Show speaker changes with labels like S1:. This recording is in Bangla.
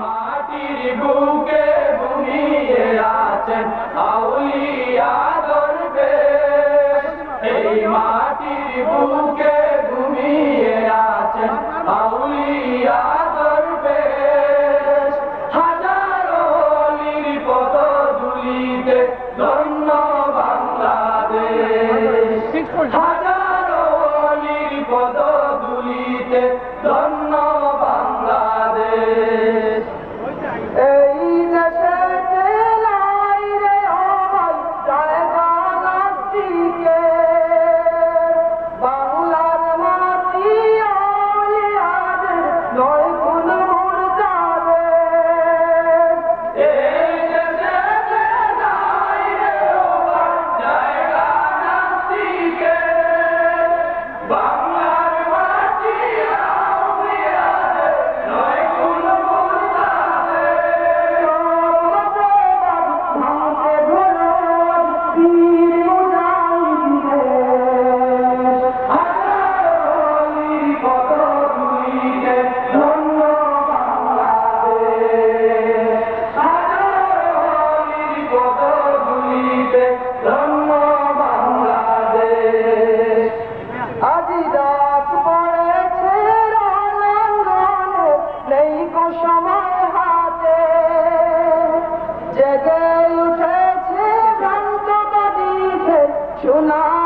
S1: মাটির বুকে ঘুমিয়ে আছেন আউলিয়া দরবে। এই মাটির বুকে ঘুমিয়ে আছেন আউলিয়া দরবে। হাজারো ধুলিতে ধন্য বাংলাদেশ। হাজারো অলির ধুলিতে ধন্য
S2: সোনা